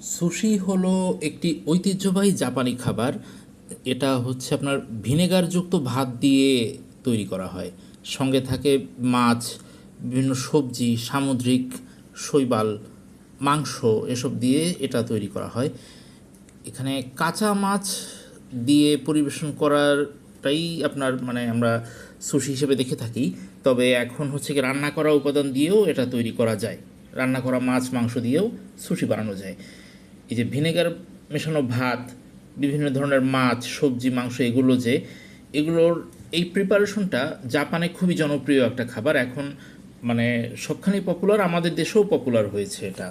Sushi হলো একটি ঐতিহ্যবাহী জাপানি খাবার। এটা হচ্ছে আপনার ভিনেগারযুক্ত ভাত দিয়ে তৈরি করা হয়। সঙ্গে থাকে মাছ, বিভিন্ন সবজি, সামুদ্রিক শৈবাল, মাংস এসব দিয়ে এটা তৈরি করা হয়। এখানে কাঁচা মাছ দিয়ে পরিবেশন করাটাই আপনার মানে আমরা সুশি হিসেবে দেখে থাকি। তবে এখন হচ্ছে কি রান্না করা উপাদান দিয়েও এটা তৈরি করা যায়। রান্না করা মাছ, মাংস দিয়েও সুশি বানানো যায়। এই যে ভিনেগার মেশানো ভাত, বিভিন্ন ধরনের মাছ, সবজি, মাংস, এগুলো যে, এগুলোর এই প্রিপারেশনটা জাপানে খুবই জনপ্রিয় একটা খাবার। এখন মানে সবখানেই পপুলার আমাদের দেশেও পপুলার হয়েছে এটা।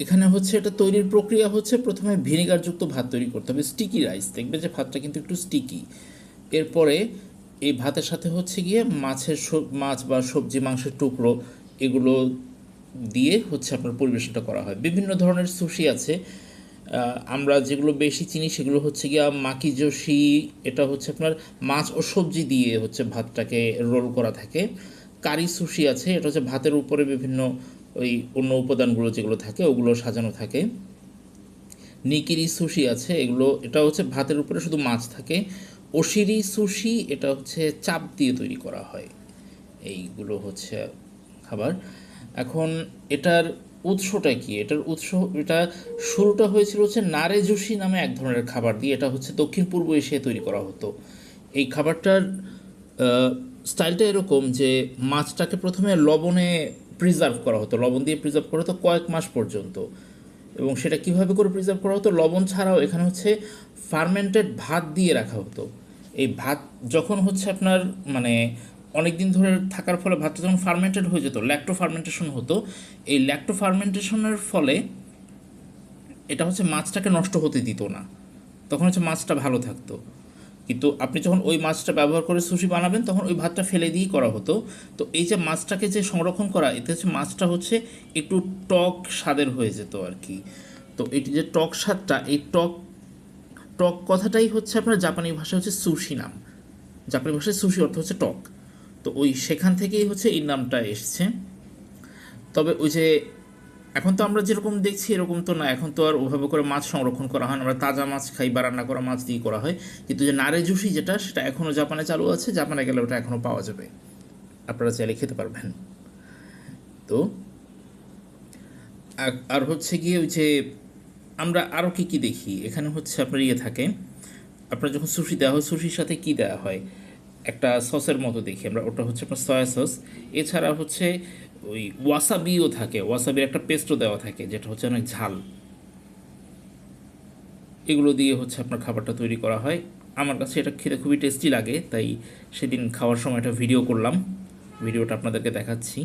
এখানে হচ্ছে এটা তৈরির প্রক্রিয়া হচ্ছে প্রথমে ভিনেগারযুক্ত ভাত তৈরি করতে হবে স্টিকি রাইস দেখবে যে ভাতটা কিন্তু একটু স্টিকি এরপরে এই ভাতের সাথে হচ্ছে গিয়ে মাছের মাছ বা সবজি, মাংসের টুকরো, এগুলো দিয়ে হচ্ছে আপনার পরিবেশনটা করা হয়। বিভিন্ন ধরনের সুশি আছে। আমরা যেগুলো বেশি চিনি সেগুলো হচ্ছে গিয়া মাকিজোশি এটা হচ্ছে আপনার মাছ ও সবজি দিয়ে হচ্ছে ভাতটাকে রোল করা থাকে। কারি সুশি আছে, এটা হচ্ছে ভাতের উপরে বিভিন্ন ওই অন্য উপাদানগুলো যেগুলো থাকে, ওগুলো সাজানো থাকে। নিকিরি সুশি আছে, এগুলো, এটা হচ্ছে ভাতের উপরে শুধু মাছ থাকে। ওশিরি সুশি, এটা হচ্ছে চাপ দিয়ে তৈরি করা হয়। এইগুলো হচ্ছে খাবার। এখন এটার উৎসটা কি? এটার উৎস, এটা শুরুটা হয়েছিল হচ্ছে নারে জুসি নামে এক ধরনের খাবার দিয়ে, এটা হচ্ছে দক্ষিণ পূর্ব এশিয়ায় তৈরি করা হতো। এই খাবারটার স্টাইলটা এরকম যে মাছটাকে প্রথমে লবণে প্রিজার্ভ করা হতো, লবণ দিয়ে প্রিজার্ভ করা হতো কয়েক মাস পর্যন্ত। এবং সেটা কীভাবে করে প্রিজার্ভ করা হতো? লবণ ছাড়াও এখানে হচ্ছে ফার্মেন্টেড ভাত দিয়ে রাখা হতো। এই ভাত যখন হচ্ছে আপনার মানে অনেক দিন ধরে থাকার ফলে ভাতটা যখন ফার্মেন্টেড হয়ে যেত ল্যাক্টো ফার্মেন্টেশন হতো, এই ল্যাক্টো ফার্মেন্টেশনের ফলে এটা হচ্ছে মাছটাকে নষ্ট হতে দিত না। তখন হচ্ছে মাছটা ভালো থাকতো। কিন্তু আপনি যখন ওই মাছটা ব্যবহার করে সুশি বানাবেন, তখন ওই ভাতটা ফেলে দিয়েই করা হতো। তো এই যে মাছটাকে যে সংরক্ষণ করা, এতে হচ্ছে মাছটা হচ্ছে একটু টক স্বাদের হয়ে যেত আর কি তো এটি যে টক স্বাদটা, এই টক টক কথাটাই হচ্ছে আপনার জাপানি ভাষা হচ্ছে সুশি নাম। জাপানি ভাষায় সুশি অর্থ হচ্ছে টক। তো ওই সেখান থেকেই হচ্ছে এই নামটা এসছে। তবে ওই যে এখন তো আমরা যেরকম দেখছি এরকম তো না, এখন তো আর ওভাবে করে মাছ সংরক্ষণ করা হয় না, আমরা তাজা মাছ খাই বা রান্না করা মাছ দিয়ে করা হয়। কিন্তু যে নারে জুসি যেটা, সেটা এখনও জাপানে চালু আছে, জাপানে গেলে ওটা এখনও পাওয়া যাবে। আপনারা চাইলে খেতে পারবেন। তো আর- আর হচ্ছে গিয়ে ওই যে আমরা আরও কী কী দেখি? এখানে হচ্ছে আপনার ইয়ে থাকে। আপনার যখন সুশি দেওয়া হয়, সুশির সাথে কী দেওয়া হয়? একটা সসের মতো দেখি আমরা, ওটা হচ্ছে আপনার সয়া সস এছাড়া হচ্ছে ওই ওয়াসাবিও থাকে ওয়াসাবির একটা পেস্টও দেওয়া থাকে, যেটা হচ্ছে অনেক ঝাল। এগুলো দিয়ে হচ্ছে আপনার খাবারটা তৈরি করা হয়। আমার কাছে এটা খেতে খুবই টেস্টি লাগে, তাই সেদিন খাওয়ার সময় একটা ভিডিও করলাম। ভিডিওটা আপনাদেরকে দেখাচ্ছি।